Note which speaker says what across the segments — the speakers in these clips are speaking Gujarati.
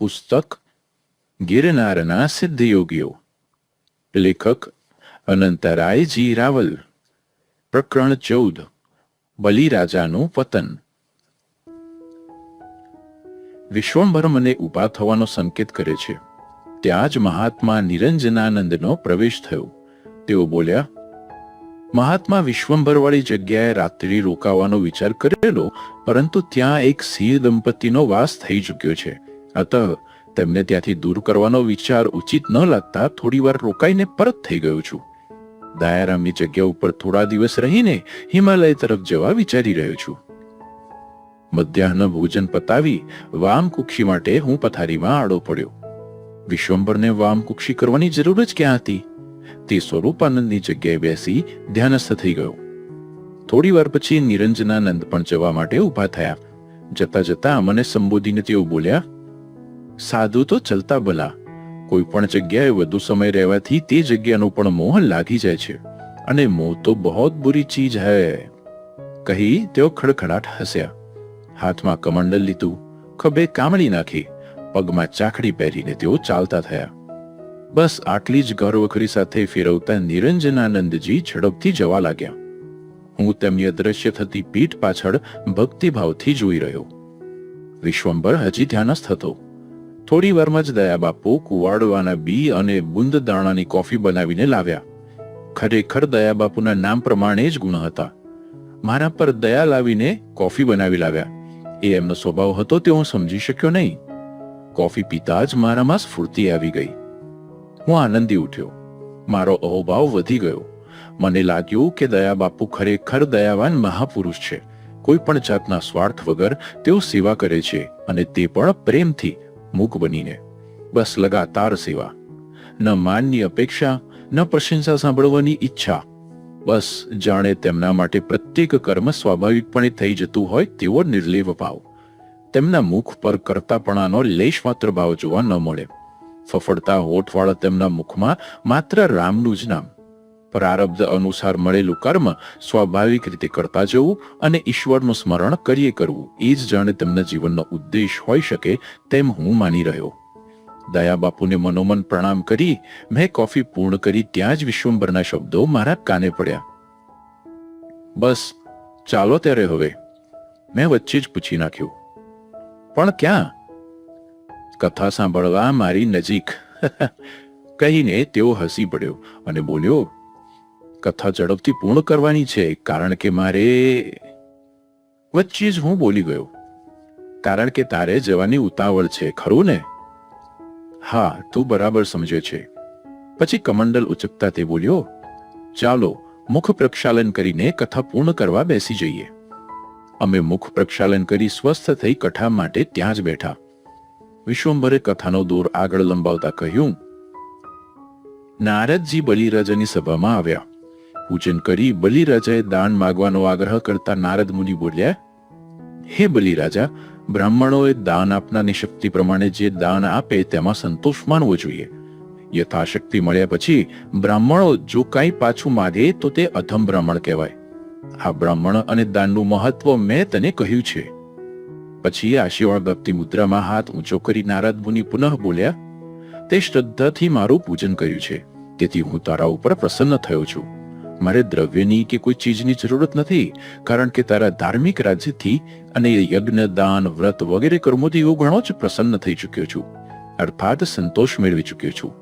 Speaker 1: પુસ્તક ગિરનારના સિદ્ધયોગીઓ લેખક અનંતરાયજી રાવલ પ્રકરણ ચૌદ બલિરાજાનું પતન વિશ્વંભર મને ઊભા થવાનો સંકેત કરે છે ત્યાં જ મહાત્મા નિરંજનાનંદનો પ્રવેશ થયો તેઓ બોલ્યા મહાત્મા વિશ્વંભરવાળી જગ્યાએ રાત્રિ રોકાવાનો વિચાર કરેલો પરંતુ ત્યાં એક સિંહ દંપતીનો વાસ થઈ ચૂક્યો છે અતઃ તેમને ત્યાંથી દૂર કરવાનો વિચાર ઉચિત ન લાગતા થોડી વાર રોકાઈને પરત થઈ ગયો છું. દયારામની જગ્યા ઉપર થોડા દિવસ રહીને હિમાલય તરફ જવા વિચારી રહ્યો છું. મધ્યાહન ભોજન પતાવી વામકુક્ષી માટે હું પથારીમાં આડો પડ્યો. વિશ્વંભરને વામકુક્ષી કરવાની જરૂર જ ક્યાં હતી? તે સ્વરૂપાનંદની જગ્યાએ બેસી ધ્યાનસ્થ થઈ ગયો. થોડી વાર પછી નિરંજનાનંદ પણ જવા માટે ઊભા થયા. જતા જતા મને સંબોધીને તેઓ બોલ્યા સાધુ તો ચલતા ભલા. કોઈ પણ જગ્યાએ વધુ સમય રહેવાથી તે જગ્યાનો પણ મોહ લાગી જાય છે. અને મોહ તો બહોત બુરી ચીજ હૈ. કહી તેઓ ખડખડાટ હસ્યા. હાથમાં કમંડલ લીધું. ખભે કામળી નાખી. પગમાં ચાકડી પહેરીને તેઓ ચાલતા થયા. બસ આટલી જ ગર્વખરી સાથે ફેરવતા નિરંજનાનંદજી ઝડપથી જવા લાગ્યા. હું તેમની અદ્રશ્ય થતી પીઠ પાછળ ભક્તિભાવથી જોઈ રહ્યો. વિશ્વંભર હજી ધ્યાનસ્થ હતો. થોડી વારમાં જ દયા બાપુ કુવાડવાના બી અને બુંદ દાણાની કોફી બનાવીને લાવ્યા. ખરેખર દયા બાપુના નામ પ્રમાણે જ ગુણ હતા. મારા પર દયા લાવીને કોફી બનાવી લાવ્યા. એ એમનો સ્વભાવ હતો તે હું સમજી શક્યો નહીં. કોફી પીતા જ મારામાં સ્ફૂર્તિ આવી ગઈ. હું આનંદી ઉઠ્યો. મારો અહોભાવ વધી ગયો. મને લાગ્યું કે દયા બાપુ ખરેખર દયાવાન મહાપુરુષ છે. કોઈ પણ જાતના સ્વાર્થ વગર તેઓ સેવા કરે છે અને તે પણ પ્રેમથી મૂક બનીને બસ લગાતાર સેવા. ન માનની અપેક્ષા, ન પ્રશંસા સાંભળવાની ઈચ્છા. બસ જાણે તેમના માટે પ્રત્યેક કર્મ સ્વાભાવિકપણે થઈ જતું હોય તેવો નિર્લેપ ભાવ. તેમના મુખ પર કરતાપણાનો લેશ માત્ર ભાવ જોવા ન મળે. ફફડતા હોઠવાળા તેમના મુખમાં માત્ર રામનું જ નામ. પ્રારબ્ધ અનુસાર મળેલું કર્મ સ્વાભાવિક રીતે કરતા જવું અને ઈશ્વરનું સ્મરણ કરીએ કરવું. એ જ જાણે તેમના જીવનનો ઉદ્દેશ હોઈ શકે તેમ હું માની રહ્યો. દયા બાપુને મનોમન પ્રણામ કરી, મેં કોફી પૂર્ણ કરી ત્યાં જ વિશ્વંભરના શબ્દો મારા કાને પડ્યા. બસ, ચાલો ત્યારે હવે. મેં વચ્ચે જ પૂછી નાખ્યું. પણ ક્યાં? કથા સાંભળવા મારી નજીક. કહીને તેઓ હસી પડ્યો અને બોલ્યો કથા ઝડપથી પૂર્ણ કરવાની છે, કારણ કે મારે વચ્ચે જ હું બોલી ગયો. કારણ કે તારે જવાની ઉતાવળ છે, ખરું ને? હા, તું બરાબર સમજે છે. પછી કમંડલ ઉચકતા તે બોલ્યો, ચાલો, મુખ પ્રક્ષાલન કરીને કથા પૂર્ણ કરવા બેસી જઈએ. અમે મુખ પ્રક્ષાલન કરી સ્વસ્થ થઈ કથા માટે ત્યાં જ બેઠા. વિશ્વંભરે કથાનો દોર આગળ લંબાવતા કહ્યું, નારદજી બલિરાજાની સભામાં આવ્યા. પૂજન કરી બલિરાજાએ દાન માગવાનો આગ્રહ કરતા નારદ મુનિ બોલ્યા, હે બલિરાજા, બ્રાહ્મણોએ દાન આપનારની શક્તિ પ્રમાણે જે દાન આપે તેમાં સંતોષ માનવો જોઈએ. યથાશક્તિ મળ્યા પછી બ્રાહ્મણો જો કાંઈ પાછું માગે તો તે અધમ બ્રાહ્મણ કહેવાય. આ બ્રાહ્મણ અને દાનનું મહત્વ મેં તને કહ્યું છે. પછી આશીર્વાદ ભક્તિ મુદ્રામાં હાથ ઊંચો કરી નારદ મુનિ પુનઃ બોલ્યા, તે શ્રદ્ધાથી મારું પૂજન કર્યું છે, તેથી હું તારા ઉપર પ્રસન્ન થયો છું. મારે દ્રવ્યની કે કોઈ ચીજની જરૂરત નથી, કારણ કે તારા ધાર્મિક રાજ્યથી અને યજ્ઞ, દાન, વ્રત વગેરે કર્મોથી હું ઘણો જ પ્રસન્ન થઈ ચૂક્યો છું. અર્થાત સંતોષ મેળવી ચૂક્યો છું.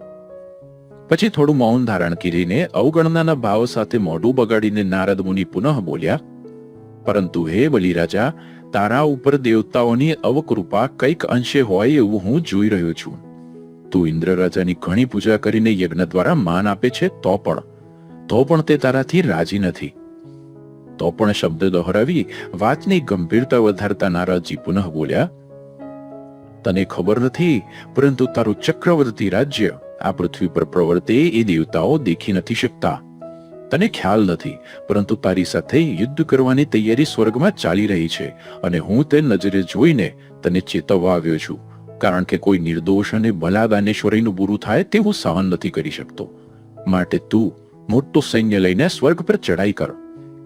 Speaker 1: પછી થોડું મૌન ધારણ કરીને અવગણનાના ભાવ સાથે મોઢું બગાડીને નારદ મુનિ પુનઃ બોલ્યા, પરંતુ હે બલિરાજા, તારા ઉપર દેવતાઓની અવકૃપા કંઈક અંશે હોય એવું હું જોઈ રહ્યો છું. તું ઇન્દ્ર રાજાની ઘણી પૂજા કરીને યજ્ઞ દ્વારા માન આપે છે તો પણ તો પણ તે તારાથી રાજી નથી. તો પણ શબ્દ દોહરાવી વાતની ગંભીરતા વધારતા નારાજી પુનઃ બોલ્યા, તને ખબર નથી, પરંતુ તારું ચક્રવર્તી રાજ્ય આ પૃથ્વી પર પ્રવર્તે એ દેવતાઓ દેખી નથી શકતા. તને ખ્યાલ નથી, પરંતુ તારી સાથે યુદ્ધ કરવાની તૈયારી સ્વર્ગમાં ચાલી રહી છે અને હું તે નજરે જોઈને તને ચેતવવા આવ્યો છું. કારણ કે કોઈ નિર્દોષ અને ભલા દાનેશ્વરીનું બુરું થાય તે હું સહન નથી કરી શકતો. માટે તું મોટું સૈન્ય લઈને સ્વર્ગ પર ચડાઈ કર.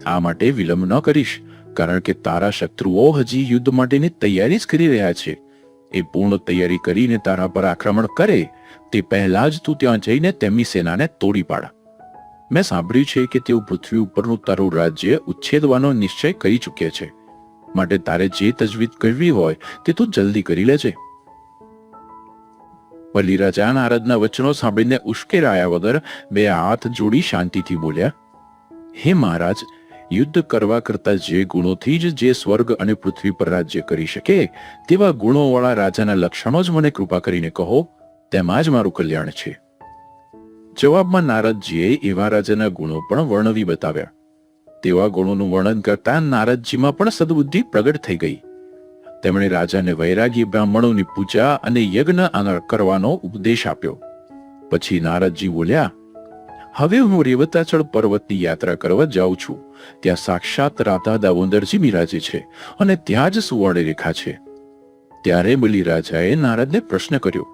Speaker 1: આ માટે વિલંબ ન કરીશ, કારણ કે તારા શત્રુઓ હજી યુદ્ધ માટેની તૈયારી જ કરી રહ્યા છે. એ પૂર્ણ તૈયારી કરીને તારા પર આક્રમણ કરે, તે પહેલા જ તું ત્યાં જઈને તેમની સેનાને તોડી પાડ. મેં સાંભળ્યું છે કે તેઓ પૃથ્વી ઉપરનું તારું રાજ્ય ઉચ્છેદવાનો નિશ્ચય કરી ચૂક્યા છે. માટે તારે જે તજવીજ કરવી હોય તે તું જલ્દી કરી લેજે. બલિરાજા નારદના વચનો સાંભળીને ઉશ્કેરાયા વગર બે હાથ જોડી શાંતિથી બોલ્યા હે મહારાજ યુદ્ધ કરવા કરતા જે ગુણોથી જ જે સ્વર્ગ અને પૃથ્વી પર રાજ્ય કરી શકે તેવા ગુણોવાળા રાજાના લક્ષણો જ મને કૃપા કરીને કહો તેમાં જ મારું કલ્યાણ છે જવાબમાં નારદજીએ એવા રાજાના ગુણો પણ વર્ણવી બતાવ્યા તેવા ગુણોનું વર્ણન કરતા નારદજીમાં પણ સદબુદ્ધિ પ્રગટ થઈ ગઈ તેમણે રાજાને વૈરાગી બ્રાહ્મણોની પૂજા અને યજ્ઞ કરવાનો ઉપદેશ આપ્યો. પછી નારદજી બોલ્યા, હવે હું રેવતાચળ પર્વતની યાત્રા કરવા જાઉં છું. ત્યાં સાક્ષાત રાધા દામોદરજી બિરાજે છે અને ત્યાં જ સુવર્ણ રેખા છે. ત્યારે બલિરાજાએ નારદને પ્રશ્ન કર્યો,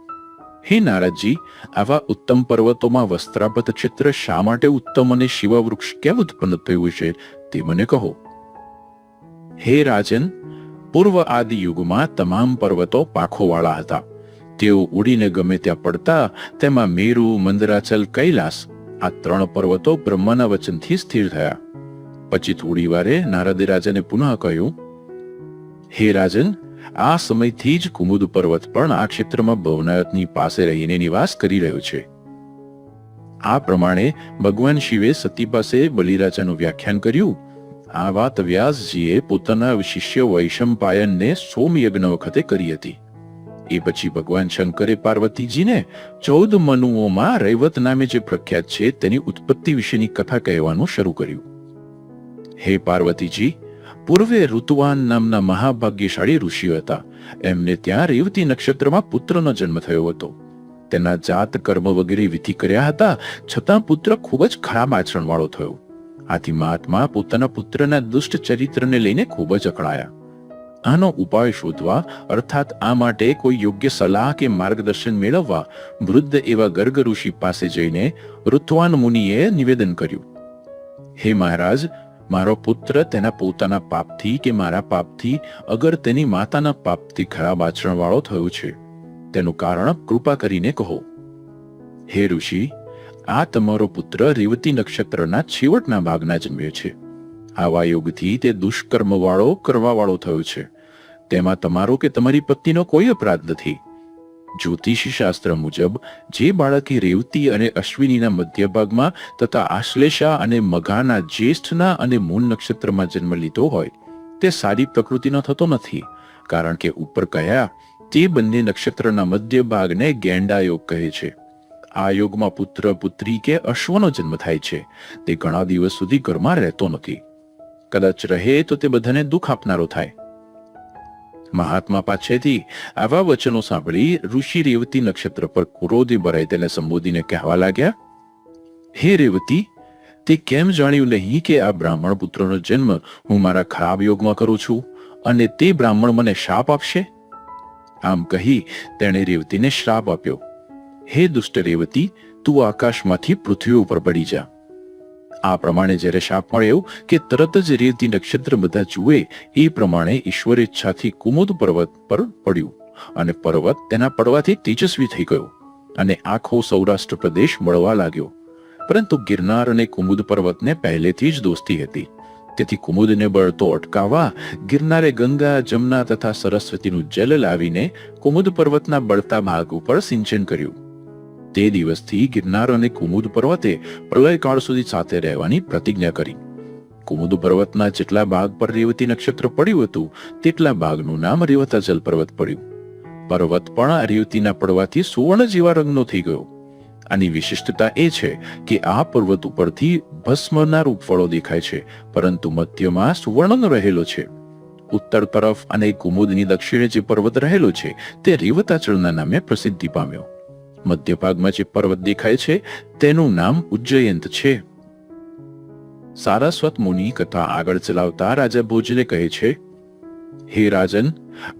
Speaker 1: હે નારદજી, આવા ઉત્તમ પર્વતોમાં વસ્ત્રાપત ચિત્ર શા માટે ઉત્તમ અને શિવા વૃક્ષ કેમ ઉત્પન્ન થયું છે તે મને કહો. હે રાજન પૂર્વ આદિ યુગમાં તમામ પર્વતો પાંખોવાળા હતા. તેઓ ઉડીને ગમે ત્યાં પડતા, તેમાં મેરુ, મંદરાચલ, કૈલાસ, આ ત્રણ પર્વતો બ્રહ્માના વચનથી સ્થિર થયા. પછી થોડી વારે નારદે રાજાને પુનઃ કહ્યું, હે રાજન, આ સમયથી જ કુમુદ પર્વત પણ આ ક્ષેત્રમાં ભવનાથની પાસે રહીને નિવાસ કરી રહ્યો છે. આ પ્રમાણે ભગવાન શિવે સતી પાસે બલિરાજાનું વ્યાખ્યાન કર્યું આ વાત વ્યાસજીએ પોતાના શિષ્ય વૈશંપાયનને સોમયજ્ઞ વખતે કરી હતી એ પછી ભગવાન શંકરે પાર્વતીજીને ચૌદ મનુઓમાં રૈવત નામે જે પ્રખ્યાત છે તેની ઉત્પત્તિ વિશેની કથા કહેવાનું શરૂ કર્યું હે પાર્વતીજી પૂર્વે ઋતુવાન નામના મહાભાગ્યશાળી ઋષિ હતા એમને ત્યાં રેવતી નક્ષત્રમાં પુત્રનો જન્મ થયો હતો તેના જાત કર્મ વગેરે વિધિ કર્યા હતા છતાં પુત્ર ખૂબ જ ખરાબ આચરણવાળો થયો આથી મહાત્મા પોતાના પુત્રના દુષ્ટ ચરિત્રને લઈને ખૂબ જ અકળાયા. આનો ઉપાય શોધવા, અર્થાત આ માટે કોઈ યોગ્ય સલાહ કે માર્ગદર્શન મેળવવા, વૃદ્ધ એવા ગર્ગ ઋષિ પાસે જઈને ઋત્વાન મુનિએ નિવેદન કર્યું. હે મહારાજ, મારો પુત્ર તેના પોતાના પાપથી કે મારા પાપથી અગર તેની માતાના પાપથી ખરાબ આચરણવાળો થયો છે. તેનું કારણ કૃપા કરીને કહો. હે ઋષિ આ તમારો પુત્ર રેવતી નક્ષત્રના છેવટના ભાગના જન્મ્યો છે. આવા યોગથી તે દુષ્કર્મ વાળો કરવા વાળો થયો છે. તેમાં તમારો કે તમારી પત્નીનો કોઈ અપરાધ નથી. જ્યોતિષી શાસ્ત્ર મુજબ, જે બાળકે રેવતી અને અશ્વિનીના મધ્ય ભાગમાં તથા આશ્લેષા અને મઘાના જ્યેષ્ઠના અને મૂળ નક્ષત્રમાં જન્મ લીધો હોય, તે સારી પ્રકૃતિનો થતો નથી, કારણ કે ઉપર કયા તે બંને નક્ષત્રના મધ્ય ભાગને ગેંડા યોગ કહે છે. આ યોગમાં પુત્ર પુત્રી કે અશ્વનો જન્મ થાય છે. તે ઘણા દિવસ સુધી ઘરમાં રહેતો નથી. કદાચ રહે તો તે બધાને દુઃખ આપનારો થાય. મહાત્મા પાછેથી આવા વચનો સાંભળી ઋષિ રેવતી નક્ષત્ર પર ક્રોધે ભરાઈ તેને સંબોધીને કહેવા લાગ્યા, હે રેવતી, તે કેમ જાણ્યું નહીં કે આ બ્રાહ્મણ પુત્રનો જન્મ હું મારા ખરાબ યોગમાં કરું છું અને તે બ્રાહ્મણ મને શાપ આપશે? આમ કહી તેણે રેવતીને શ્રાપ આપ્યો. હે દુષ્ટ રેવતી, તું આકાશમાંથી પૃથ્વી ઉપર પડી જા. આ પ્રમાણે જ્યારે શાપ મળ્યો કે તરત જ રેવતી નક્ષત્ર બધા જુએ, એ પ્રમાણે ઈશ્વર ઈચ્છાથી કુમુદ પર્વત પર પડ્યું અને પર્વત તેના પડવાથી તેજસ્વી થઈ ગયો અને આખો સૌરાષ્ટ્ર પ્રદેશ મળવા લાગ્યો. પરંતુ ગિરનાર અને કુમુદ પર્વતને પહેલેથી જ દોસ્તી હતી. તેથી કુમુદને બળતો અટકાવવા ગિરનારે ગંગા, જમના તથા સરસ્વતીનું જલ લાવીને કુમુદ પર્વતના બળતા ભાગ ઉપર સિંચન કર્યું. તે દિવસથી ગિરનાર અને કુમુદ પર્વતે પ્રલયકાળ સુધી સાથે રહેવાની પ્રતિજ્ઞા કરી. કુમુદ પર્વતના જેટલા ભાગ પર રેવતી નક્ષત્ર પડ્યું હતું, તેટલા ભાગનું નામ રેવતાચલ પર્વત પડ્યું. પર્વત પણ રેવતીના પડવાથી સુવર્ણ જેવા રંગનો થઈ ગયો. આની વિશિષ્ટતા એ છે કે આ પર્વત ઉપરથી ભસ્મના રૂપફળો દેખાય છે, પરંતુ મધ્યમાં સુવર્ણનો રહેલો છે. ઉત્તર તરફ અને કુમુદની દક્ષિણે જે પર્વત રહેલો છે, તે રેવતાચળના નામે પ્રસિદ્ધિ પામ્યો. મધ્ય જે પર્વત દેખાય છે, તેનું નામ ઉજ્જયંત છે. સારસ્વત મુનિ કથા આગળ ચલાવતા રાજા ભોજને કહે છે, હે રાજન,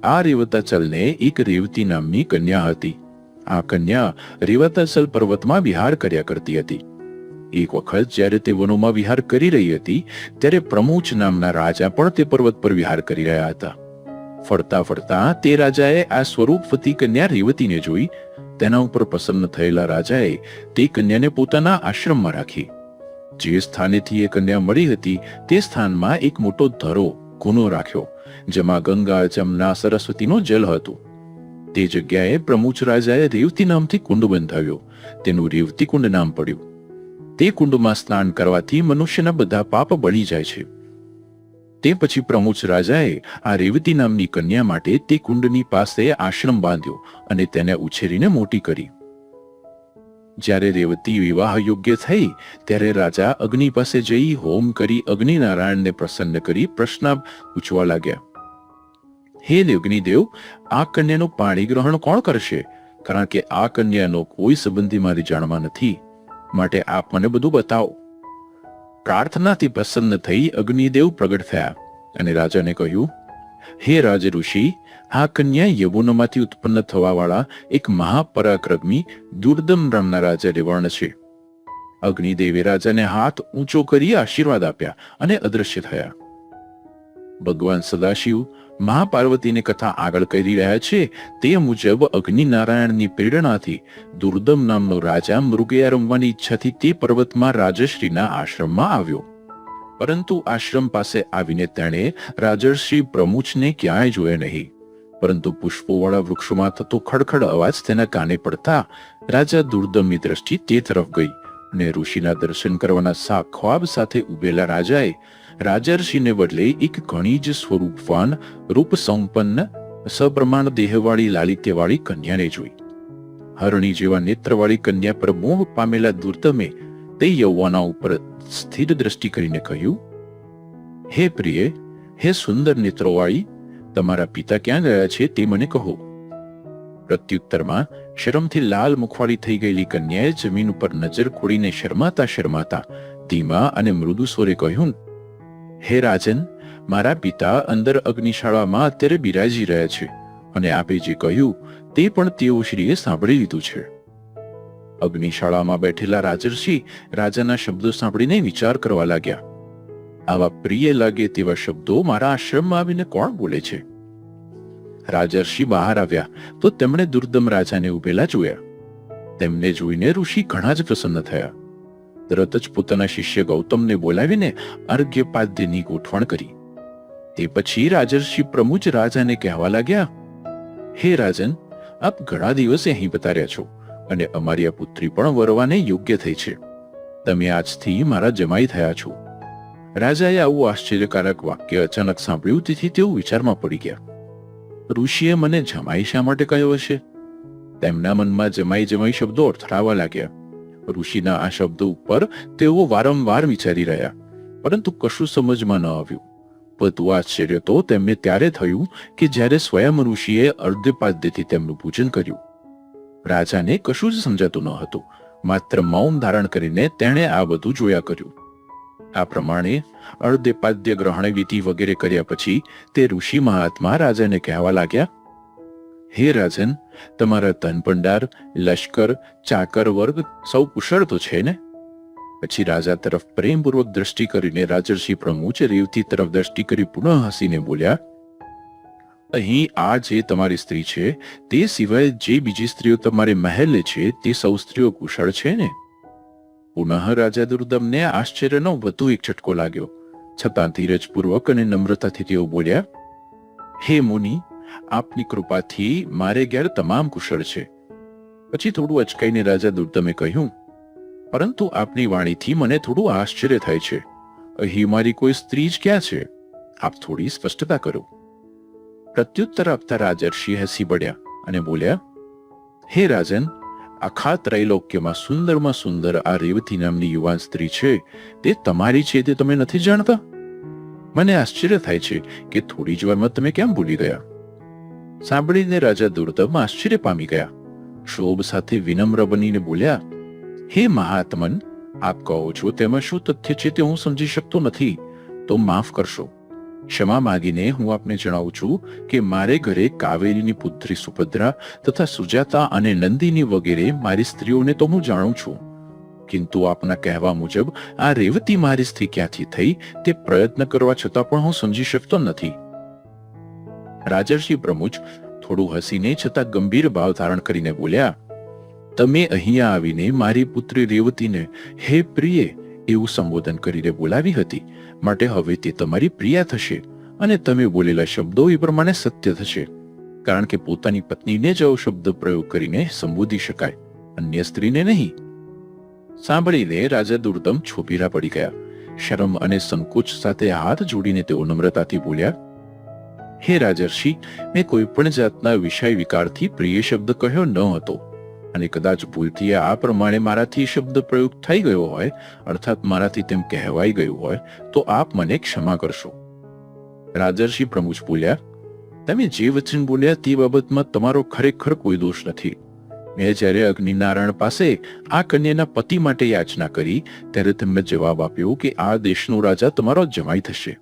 Speaker 1: આ રેવતાચલને એક રેવતી નામની કન્યા હતી. આ કન્યા રેવતાચલ પર્વતમાં વિહાર કર્યા કરતી હતી. એક વખત જ્યારે તે વનોમાં વિહાર કરી રહી હતી, ત્યારે પ્રમુચ નામના રાજા પણ તે પર્વત પર વિહાર કરી રહ્યા હતા. ફરતા ફરતા તે રાજાએ આ સ્વરૂપવતી કન્યા રેવતીને જોઈ તેના ઉપર પ્રસન્ન થયેલા રાજાએ તે કન્યાને પોતાના આશ્રમમાં રાખી. જે સ્થાનેથી એ કન્યા મળી હતી, તે સ્થાનમાં એક મોટો ધરો ગુનો રાખ્યો, જેમાં ગંગા જમના સરસ્વતીનો જલ હતો. તે જગ્યાએ પ્રમુચ રાજાએ રેવતી નામથી કુંડ બંધાવ્યો. તેનું રેવતી કુંડ નામ પડ્યું. તે કુંડમાં સ્નાન કરવાથી મનુષ્યના બધા પાપ બળી જાય છે. તે પછી પ્રમુચ રાજાએ આ રેવતી નામની કન્યા માટે તે કુંડની પાસે આશ્રમ બાંધ્યો અને તેને ઉછેરીને મોટી કરી. જ્યારે રેવતી વિવાહ યોગ્ય થઈ, ત્યારે રાજા અગ્નિ પાસે જઈ હોમ કરી અગ્નિનારાયણને પ્રસન્ન કરી પ્રશ્ન પૂછવા લાગ્યા, હે અગ્નિદેવ, આ કન્યાનું પાણી ગ્રહણ કોણ કરશે? કારણ કે આ કન્યાનો કોઈ સંબંધી મારી જાણમાં નથી. માટે આપ મને બધું બતાવો. પ્રાર્થનાથી પ્રસન્ન થઈ અગ્નિદેવ પ્રગટ થયા અને રાજાને કહ્યું, હે રાજ ઋષિ, આ કન્યા યવનમાંથી ઉત્પન્ન થવાવાળા એક મહાપરાક્રમી દુર્દમ નામના રાજા રેવર્ણ છે. અગ્નિદેવે રાજાને હાથ ઊંચો કરી આશીર્વાદ આપ્યા અને અદ્રશ્ય થયા. ભગવાન સદાશિવ મહાપાર્વતીની કથા આગળ કરી રહ્યા છે, તે મુજબ અગ્નિનારાયણની પ્રેરણાથી દુર્દમ નામનો રાજા મૃગયા રમવાની ઈચ્છાથી તે પર્વતમાં રાજશ્રીના આશ્રમમાં આવ્યો. પરંતુ આશ્રમ પાસે આવીને તેણે રાજર્ષિ પ્રમુચને ક્યાંય જોયા નહીં. પરંતુ પુષ્પોવાળા વૃક્ષોમાં થતો ખડખડ અવાજ તેના કાને પડતા રાજા દુર્દમની દ્રષ્ટિ તે તરફ ગઈ અને ઋષિના દર્શન કરવાના સા ખ્વાબ સાથે ઉભેલા રાજાએ રાજર્ષિને બદલે એક ઘણી જ સ્વરૂપવાન રૂપ સંપન્ન સપ્રમાણ દેહવાળી લાલિત્યવાળી કન્યાને જોઈ હરણી જેવા નેત્રવાળી કન્યા પર મોહ પામેલા દુર્તમે તે યૌવાના ઉપર સ્થિર દ્રષ્ટિ કરીને કહ્યું હે પ્રિય હે સુંદર નેત્રોવાળી તમારા પિતા ક્યાં ગયા છે તે મને કહો પ્રત્યુત્તરમાં શરમથી લાલ મુખવાળી થઈ ગયેલી કન્યાએ જમીન ઉપર નજર ખોડીને શરમાતા શરમાતા ધીમા અને મૃદુ સ્વરે કહ્યું હે રાજન, મારા પિતા અંદર અગ્નિશાળામાં અત્યારે બિરાજી રહ્યા છે અને આપે જે કહ્યું તે પણ તેઓ શ્રીએ સાંભળી લીધું છે. અગ્નિશાળામાં બેઠેલા રાજર્ષિ રાજાના શબ્દો સાંભળીને વિચાર કરવા લાગ્યા. આવા પ્રિય લાગે તેવા શબ્દો મારા આશ્રમમાં આવીને કોણ બોલે છે? રાજર્ષિ બહાર આવ્યા તો તેમણે દુર્દમ રાજાને ઉભેલા જોયા. તેમને જોઈને ઋષિ ઘણા જ પ્રસન્ન થયા. તરત જ પોતાના શિષ્ય ગૌતમને બોલાવીને અર્ઘ્યપાદ્યની ગોઠવણ કરી. તે પછી રાજર્ષિ પ્રમુજ રાજાને કહેવા લાગ્યા, હે રાજન, આપ ઘણા દિવસે અહીં બતાર્યા છો અને અમારી આ પુત્રી પણ વરવાને યોગ્ય થઈ છે. તમે આજથી મારા જમાઈ થયા છો. રાજાએ આવું આશ્ચર્યકારક વાક્ય અચાનક સાંભળ્યું, તેથી તેઓ વિચારમાં પડી ગયા. ઋષિએ મને જમાઈ શા માટે કહ્યો હશે? તેમના મનમાં જમાઈ જમાઈ શબ્દો અથડાવા લાગ્યા. ઋષિના આ શબ્દ ઉપર તેઓ વારંવાર વિચારી રહ્યા. પરંતુ કશું સમજમાં ન આવ્યું. વધુ આશ્ચર્ય તો તેમને ત્યારે થયું કે જ્યારે સ્વયં ઋષિએ અર્ધપાદ્યથી તેમનું પૂજન કર્યું. રાજાને કશું જ સમજાતું ન હતું. માત્ર મૌન ધારણ કરીને તેણે આ બધું જોયા કર્યું. આ પ્રમાણે અર્ધપાદ્ય ગ્રહણ વિધિ વગેરે કર્યા પછી તે ઋષિ મહાત્મા રાજાને કહેવા લાગ્યા હે રાજન, તમારા ધનભંડાર લશ્કર, ચાકર વર્ગ સૌ કુશળ તો છે ને? પછી રાજા તરફ પ્રેમપૂર્વક દ્રષ્ટિ કરીને રાજર્ષિ પ્રમુચ રેવતી તરફ દ્રષ્ટિ કરી પુનઃ હસીને બોલ્યા, અહીં આ જે તમારી સ્ત્રી છે, તે સિવાય જે બીજી સ્ત્રીઓ તમારે મહેલે છે, તે સૌ સ્ત્રીઓ કુશળ છે ને? પુનઃ રાજા દુર્દમને આશ્ચર્યનો વધુ એક ઝટકો લાગ્યો. છતાં ધીરજપૂર્વક અને નમ્રતાથી તેઓ બોલ્યા, હે મુનિ આપની કૃપાથી મારે ઘેર તમામ કુશળ છે. પછી થોડું અચકાઈને રાજા દુર્દમે કહ્યું, પરંતુ આપની વાણીથી મને થોડું આશ્ચર્ય થાય છે. અહીં મારી કોઈ સ્ત્રી જ ક્યાં છે? આપ થોડી સ્પષ્ટતા કરો. પ્રત્યુત્તર આપતા રાજર્ષિ હસી પડ્યા અને બોલ્યા, હે રાજન આખા ત્રૈલોક્યમાં સુંદરમાં સુંદર આ રેવતી નામની યુવાન સ્ત્રી છે, તે તમારી છે તે તમે નથી જાણતા? મને આશ્ચર્ય થાય છે કે થોડી જ વારમાં તમે કેમ ભૂલી ગયા? સાંભળીને રાજા દુર્દમ આશ્ચર્ય પામી ગયા. શોભ સાથે વિનમ્ર બનીને બોલ્યા, હે મહાત્મન, આપ કહો છો તેમાં શું તથ્ય છે તે હું સમજી શકતો નથી. તો માફ કરશો. ક્ષમા માંગીને હું આપને જણાવું છું કે મારે ઘરે કાવેરીની પુત્રી સુભદ્રા તથા સુજાતા અને નંદિની વગેરે મારી સ્ત્રીઓને તો હું જાણું છું. કિંતુ આપના કહેવા મુજબ આ રેવતી મારી સ્થિતિ ક્યાંથી થઈ તે પ્રયત્ન કરવા છતાં પણ હું સમજી શકતો નથી. રાજર્ષિ પ્રમુચ થોડું હસીને છતાં ગંભીર ભાવ ધારણ કરીને બોલ્યા, તમે અહીંયા આવીને મારી પુત્રી રેવતીને હે પ્રિય એવું સંબોધન કરીને બોલાવી હતી. માટે હવે તે તમારી પ્રિયા થશે અને તમે બોલેલા શબ્દો એ પ્રમાણે સત્ય થશે. કારણ કે પોતાની પત્નીને જ આવો શબ્દ પ્રયોગ કરીને સંબોધી શકાય, અન્ય સ્ત્રીને નહીં. સાંભળીને રાજા દુર્દમ છોભીરા પડી ગયા. શરમ અને સંકોચ સાથે હાથ જોડીને તેઓ નમ્રતાથી બોલ્યા હે રાજર્ષિ, મેં કોઈ પણ જાતના વિષય વિકારથી પ્રિય શબ્દ કહ્યો ન હતો. અને કદાચ ભૂલથી આ પ્રમાણે મારાથી શબ્દ પ્રયોગ થઈ ગયો હોય, અર્થાત મારાથી તેમ કહેવાઈ ગયું હોય, તો આપ મને ક્ષમા કરશો. રાજર્ષિ પ્રમુખ બોલ્યા, તમે જે વચન બોલ્યા તે બાબતમાં તમારો ખરેખર કોઈ દોષ નથી. મેં જ્યારે અગ્નિનારાયણ પાસે આ કન્યાના પતિ માટે યાચના કરી, ત્યારે તેમને જવાબ આપ્યો કે આ દેશનો રાજા તમારો જમાઈ થશે.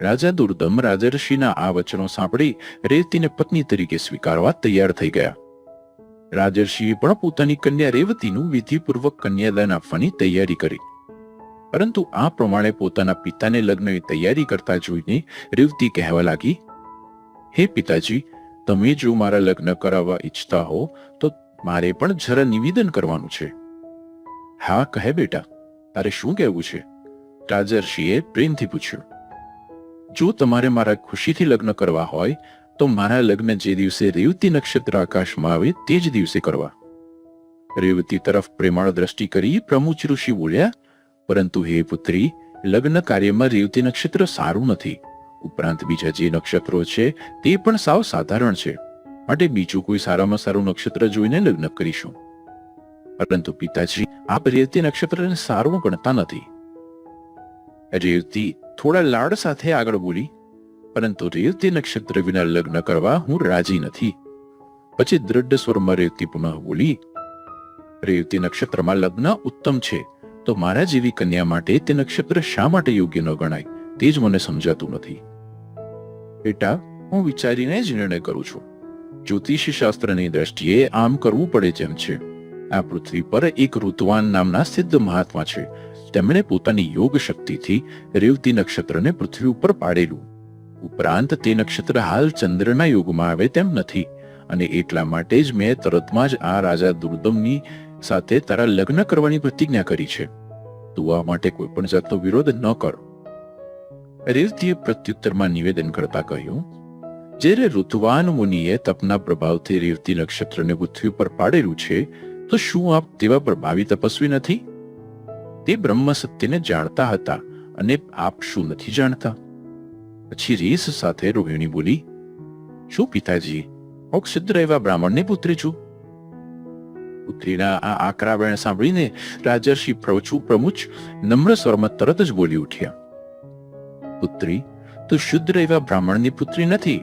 Speaker 1: રાજા દુર્દમ રાજર્ષિના આ વચનો સાંભળી રેવતીને પત્ની તરીકે સ્વીકારવા તૈયાર થઈ ગયા. રાજર્ષિએ પણ પોતાની કન્યા રેવતીનું વિધિપૂર્વક કન્યાદાન આપવાની તૈયારી કરી. પરંતુ આ પ્રમાણે પોતાના પિતાને લગ્નની તૈયારી કરતા જોઈને રેવતી કહેવા લાગી, હે પિતાજી, તમે જો મારા લગ્ન કરાવવા ઈચ્છતા હો, તો મારે પણ જરા નિવેદન કરવાનું છે. હા, કહે બેટા, તારે શું કહેવું છે? રાજર્ષિએ પ્રેમથી પૂછ્યું. જો તમારે મારા ખુશીથી લગ્ન કરવા હોય, તો મારા લગ્ન જે દિવસે રેવતી નક્ષત્ર આકાશમાં આવે તે જ દિવસે કરવા. રેવતી તરફ પ્રેમાળ દ્રષ્ટિ કરી પ્રમુચ ઋષિ બોલ્યા, પરંતુ હે પુત્રી, લગ્ન કાર્યમાં રેવતી નક્ષત્ર સારું નથી. ઉપરાંત બીજા જે નક્ષત્રો છે, તે પણ સાવ સાધારણ છે. માટે બીજું કોઈ સારામાં સારું નક્ષત્ર જોઈને લગ્ન કરીશું. પરંતુ પિતાજી આપ રેવતી નક્ષત્રને સારું ગણતા નથી. રેવતી થોડા લાડ સાથે આગળ બોલી, પરંતુ રેવતી નક્ષત્ર વિના લગ્ન કરવા હું રાજી નથી. પછી દ્રઢ સ્વરમાં રેવતી પુનઃ બોલી રેવતી નક્ષત્રમાં લગ્ન ઉત્તમ છે, તો મારા જેવી કન્યા માટે તે નક્ષત્ર શા માટે યોગ્ય ન ગણાય, તે જ મને સમજાતું નથી. બેટા, હું વિચારીને જ નિર્ણય કરું છું. જ્યોતિષી શાસ્ત્રની દ્રષ્ટિએ આમ કરવું પડે તેમ છે. આ પૃથ્વી પર એક ઋતુવાન નામના સિદ્ધ મહાત્મા છે તેમણે પોતાની યોગ શક્તિથી રેવતી નક્ષત્રને પૃથ્વી ઉપર પાડેલું. ઉપરાંત તે નક્ષત્ર હાલ ચંદ્રના યુગમાં આવે તેમ નથી, અને એટલા માટે જ મેં તરતમાં જ આ રાજા દુર્દમની સાથે તારા લગ્ન કરવાની પ્રતિજ્ઞા કરી છે. તું આ માટે કોઈ પણ જાતનો વિરોધ ન કર. રેવતીએ પ્રત્યુત્તરમાં નિવેદન કરતા કહ્યું, જ્યારે ઋતુવાન મુનિએ તપના પ્રભાવથી રેવતી નક્ષત્રને પૃથ્વી પર પાડેલું છે, તો શું આપ તેવા પ્રભાવી તપસ્વી નથી? તે બ્રહ્મ સત્યને જાણતા હતા અને આપ શું નથી જાણતા? પછી રીસ સાથે રોહિણી બોલી, શું પિતાજી હું ક્ષુદ્ર એવા બ્રાહ્મણની પુત્રી છું? પુત્રીના આ આકરા વેણ સાંભળીને રાજર્ષિ પ્રવચુ પ્રમુચ નમ્ર સ્વરમાં તરત જ બોલી ઉઠ્યા, પુત્રી, તું શુદ્ધ એવા બ્રાહ્મણની પુત્રી નથી.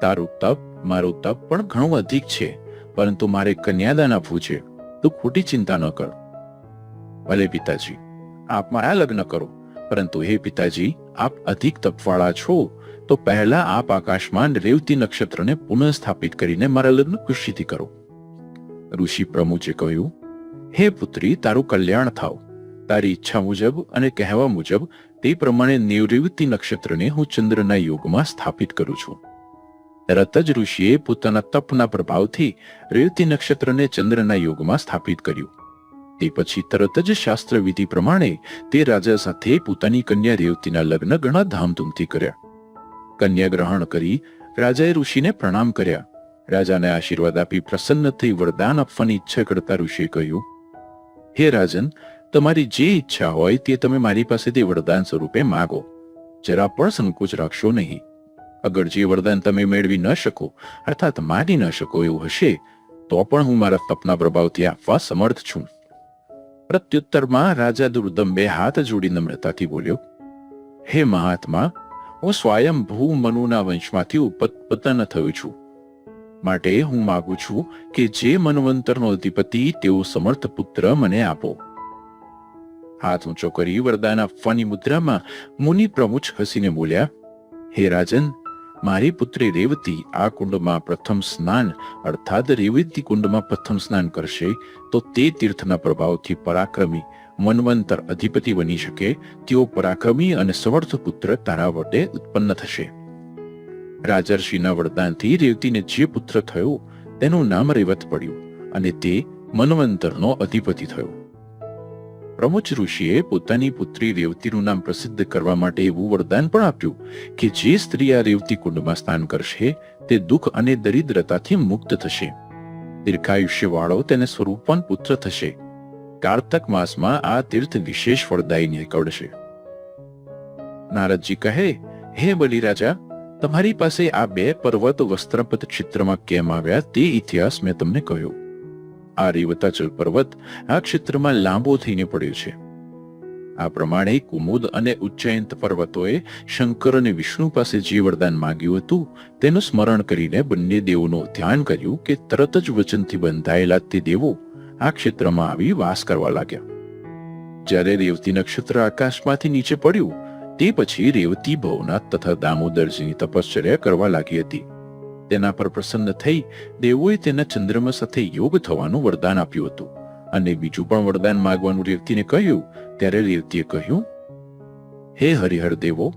Speaker 1: તારું તપ, મારું તપ પણ ઘણું અધિક છે, પરંતુ મારે કન્યાદાન આપવું છે. તું ખોટી ચિંતા ન કર. ભલે પિતાજી, આપ મારા લગ્ન કરો, પરંતુ હે પિતાજી, આપ અધિક તપવાળા છો, તો પહેલા આપ આકાશમાં રેવતી નક્ષત્રને પુનઃસ્થાપિત કરીને મારા લગ્ન ખુશીથી કરો. ઋષિ પ્રમુચે કહ્યું, હે પુત્રી, તારું કલ્યાણ થાવ. તારી ઈચ્છા મુજબ અને કહેવા મુજબ તે પ્રમાણે નિવૃત્તિ નક્ષત્રને હું ચંદ્રના યોગમાં સ્થાપિત કરું છું. તરત જ ઋષિએ પોતાના તપના પ્રભાવથી રેવતી નક્ષત્રને ચંદ્રના યોગમાં સ્થાપિત કર્યું. તે પછી તરત જ શાસ્ત્ર વિધિ પ્રમાણે તે રાજા સાથે પોતાની કન્યા રેવતીના લગ્ન ઘણા ધામધૂમથી કર્યા. કન્યા ગ્રહણ કરી રાજાએ ઋષિને પ્રણામ કર્યા. રાજાને આશીર્વાદ આપી પ્રસન્ન થઈ વરદાન આપવાની ઈચ્છા કરતા ઋષિએ કહ્યું, હે રાજન, તમારી જે ઈચ્છા હોય તે તમે મારી પાસેથી વરદાન સ્વરૂપે માગો. જરા પણ સંકોચ રાખશો નહીં. અગર જે વરદાન તમે મેળવી ન શકો, અર્થાત માની ન શકો એવું હશે, તો પણ હું મારા તપના પ્રભાવથી આપવા સમર્થ છું. પ્રત્યુત્તરમાં રાજા દુર્દંબે હાથ જોડી નમ્રતાથી બોલ્યો, હે મહાત્મા, હું સ્વયંભૂ મનુના વંશમાંથી ઉત્પન્ન થયો છું. માટે હું માગું છું કે જે મનવંતરનો અધિપતિ તેવો સમર્થ પુત્ર મને આપો. હાથ ઊંચો કરી વરદાન આપવાની મુદ્રામાં મુનિ પ્રમુખ હસીને બોલ્યા, હે રાજન મારી પુત્રી રેવતી આ કુંડમાં પ્રથમ સ્નાન, અર્થાત રેવતી કુંડમાં પ્રથમ સ્નાન કરશે, તો તે તીર્થના પ્રભાવથી પરાક્રમી, મનવંતર અધિપતિ બની શકે, તેઓ પરાક્રમી અને સમર્થ પુત્ર તારા વટે ઉત્પન્ન થશે. રાજર્ષિના વરદાનથી રેવતીને જે પુત્ર થયો, તેનું નામ રેવત પડ્યું અને તે મનવંતરનો અધિપતિ થયો. પ્રમુચ ઋષિએ પોતાની પુત્રી રેવતીનું નામ પ્રસિદ્ધ કરવા માટે એવું વરદાન પણ આપ્યું કે જે સ્ત્રી આ રેવતી કુંડમાં સ્નાન કરશે, તે દુઃખ અને દરિદ્રતાથી મુક્ત થશે. દીર્ઘાયુષ્ય વાળો તેને સ્વરૂપવાન પુત્ર થશે. કાર્તક માસમાં આ તીર્થ વિશેષ ફળદાયી નીકળશે. નારદજી કહે, હે બલિરાજા, તમારી પાસે આ બે પર્વત વસ્ત્રપત ક્ષેત્રમાં કેમ આવ્યા તે ઇતિહાસ મેં તમને કહ્યો. આ રેવતાચલ પર્વત આ ક્ષેત્રમાં લાંબો થઈને પડ્યો છે. આ પ્રમાણે કુમુદ અને ઉચ્ચયંત પર્વતોએ શંકર અને વિષ્ણુ પાસે જે વરદાન માંગ્યું હતું, તેનું સ્મરણ કરીને બંને દેવોનું ધ્યાન કર્યું કે તરત જ વચનથી બંધાયેલા તે દેવો આ ક્ષેત્રમાં આવી વાસ કરવા લાગ્યા. જ્યારે રેવતી નક્ષત્ર આકાશમાંથી નીચે પડ્યું, તે પછી રેવતી ભવનાથ તથા દામોદરજીની તપશ્ચર્યા કરવા લાગી હતી. તેના પર પ્રસન્ન થઈ દેવોએ તેના ચંદ્રમા સાથે યોગ થવાનું વરદાન આપ્યું હતું. અને બીજું પણ વરદાન માગવાનું રેવતીને કહ્યું, ત્યારે રેવતીએ કહ્યું, હે હરિહર દેવો,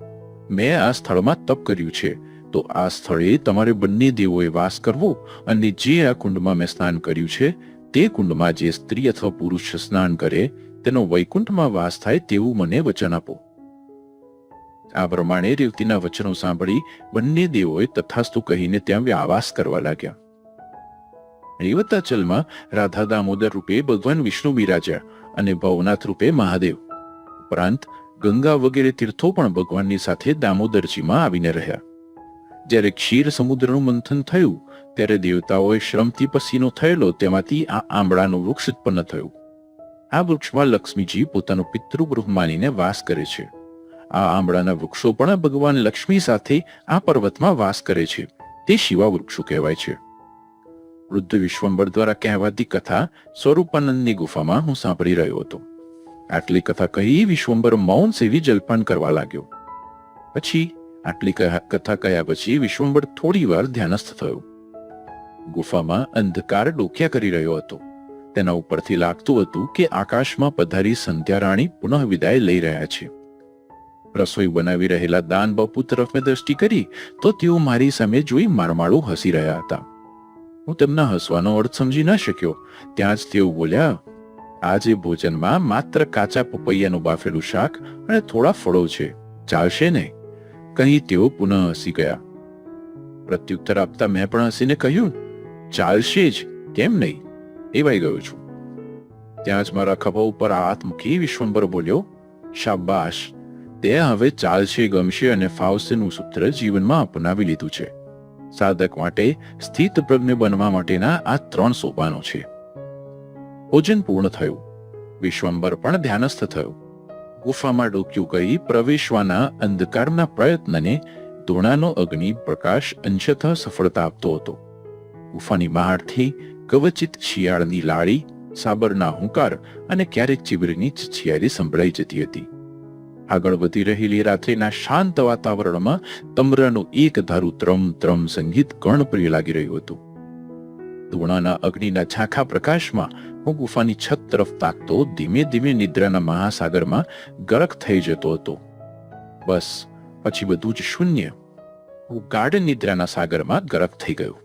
Speaker 1: મેં આ સ્થળમાં તપ કર્યું છે, તો આ સ્થળે તમારે બંને દેવોએ વાસ કરવો અને જે આ કુંડમાં મેં સ્નાન કર્યું છે, તે કુંડમાં જે સ્ત્રી અથવા પુરુષ સ્નાન કરે, તેનો વૈકુંઠમાં વાસ થાય તેવું મને વચન આપો. આ પ્રમાણે રેવતીના વચનો સાંભળી બંને દેવોએ તથાસ્તુ કહીને ત્યાં વ્યાવાસ કરવા લાગ્યા. રેવતાચલમાં રાધા દામોદર રૂપે ભગવાન વિષ્ણુ બિરાજ્યા અને ભવનાથ રૂપે મહાદેવ. ઉપરાંત ગંગા વગેરે તીર્થો પણ ભગવાનની સાથે દામોદરજીમાં આવીને રહ્યા. જ્યારે ક્ષીર સમુદ્રનું મંથન થયું, ત્યારે દેવતાઓએ શ્રમથી પસીનો થયેલો તેમાંથી આ આંબળાનું વૃક્ષ ઉત્પન્ન થયું. આ વૃક્ષમાં લક્ષ્મીજી પોતાનું પિતૃગૃહ માનીને વાસ કરે છે. આ આંબળાના વૃક્ષો પણ ભગવાન લક્ષ્મી સાથે આ પર્વતમાં વાસ કરે છે. તે શિવા વૃક્ષો કહેવાય છે. વૃદ્ધ વિશ્વંબર દ્વારા કહેવાતી કથા સ્વરૂપાનંદની ગુફામાં હું સાંભળી રહ્યો હતો. આટલી કથા કહી વિશ્વંબર મૌન સેવી જલપાન કરવા લાગ્યો. પછી આટલી કથા કહ્યા પછી વિશ્વંભર થોડી વાર ધ્યાનસ્થ થયો. ગુફામાં અંધકાર ડોક્યા કરી રહ્યો હતો. તેના ઉપરથી લાગતું હતું કે આકાશમાં પધારી સંધ્યા રાણી પુનઃ વિદાય લઈ રહ્યા છે. રસોઈ બનાવી રહેલા દાન બાપુ તરફ મેં દ્રષ્ટિ કરી, તો તેઓ મારી સામે જોઈ મારમાળું હસી રહ્યા હતા. હું તેમના હસવાનો અર્થ સમજી ન શક્યો. ત્યાં જ તેઓ બોલ્યા, આજે ભોજનમાં માત્ર કાચા પપૈયાનું બાફેલું શાક અને થોડા ફળો છે. ચાલશે ને કહી તેઓ પુનઃ હસી ગયા. પ્રત્યુત્તર આપતા મેં પણ હસીને કહ્યું, ચાલશે જ, કેમ નહીં? એવાઈ ગયો છું. ત્યાં જ મારા ખભા ઉપર હાથ મૂકી વિશ્વંભર બોલ્યો, શાબાશ. તે હવે ચાલશે, ગમશે અને ફાવશેનું સૂત્ર જીવનમાં અપનાવી લીધું છે. સાધક માટે સ્થિત પ્રજ્ઞ બનવા માટેના આ ત્રણ સોપાનો છે. ભોજન પૂર્ણ થયું. વિશ્વંબર પણ ધ્યાનસ્થ થયો. ગુફામાં ડોક્યું કહી પ્રવેશવાના અંધકારના પ્રયત્નને ધૂણાનો અગ્નિ પ્રકાશ અંશતઃ સફળતા આપતો હતો. ગુફાની બહારથી કવચિત શિયાળની લાળી, સાબરના હુંકાર અને ક્યારેક ચીબરીની છિયારી સંભળાઈ જતી હતી. આગળ વધી રહેલી રાત્રિના શાંત વાતાવરણમાં તમરાનું એક ધારું ત્રમ ત્રમ સંગીત ગણપ્રિય લાગી રહ્યું હતું. ધૂણાના અગ્નિના ઝાંખા પ્રકાશમાં હું ગુફાની છત તરફ તાકતો ધીમે ધીમે નિદ્રાના મહાસાગરમાં ગરક થઈ જતો હતો. બસ, પછી બધું જ શૂન્ય. હું ગાઢ નિદ્રાના સાગરમાં ગરક થઈ ગયો.